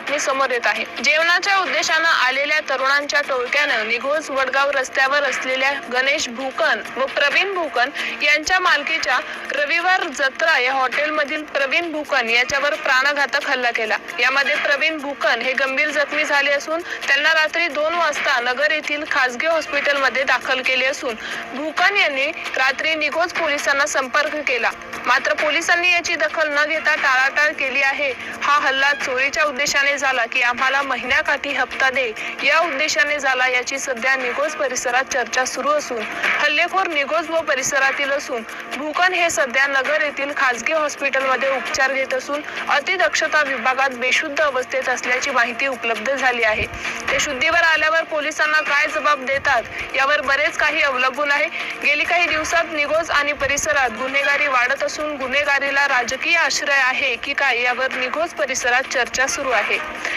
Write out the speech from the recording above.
बातमी समोर येत आहे. जेवणाच्या उद्देशानं आलेल्या तरुणांच्या टोळक्यानं निघोज वडगाव रस्त्यावर असलेल्या गणेश भूकन व प्रवीण भूकन यांच्या मालकीच्या रविवार जत्रा या हॉटेलमधील प्रवीण भूकन याच्यावर प्राणघातक हल्ला केला. यामध्ये प्रवीण भूकन हे गंभीर जखमी झाले असून त्यांना रात्री दोन वाजता नगर येथील खासगी हॉस्पिटलमध्ये दाखल केले असून भूकन यांनी रात्री निघोज पोलिसांना संपर्क केला. मात्र पोलिसांनी याची दखल न घेता टाळाटाळ केली आहे. हा हल्ला चोरीच्या उद्देशाने झाला की आम्हाला महिन्याकाठी हप्ता दे. या उद्देशाने झाला याची सध्या निगोज परिसरात चर्चा सुरू असून हल्लेखोर निघोज व परिसरातील असून भूकन हे सध्या नगर येथील खासगी हॉस्पिटलमध्ये उपचार घेत असून अतिदक्षता विभागात बेशुद्ध अवस्थेत असल्याची माहिती उपलब्ध झाली आहे. ते शुद्धीवर आल्यावर पोलिसांना काय जबाब देतात यावर बरेच काही अवलंबून आहे. गेली काही दिवसात निगोज आणि परिसरात गुन्हेगारी वाढत असून गुन्हेगारीला राजकीय आश्रय आहे की काय यावर निघोज परिसरात चर्चा सुरू आहे. থাকে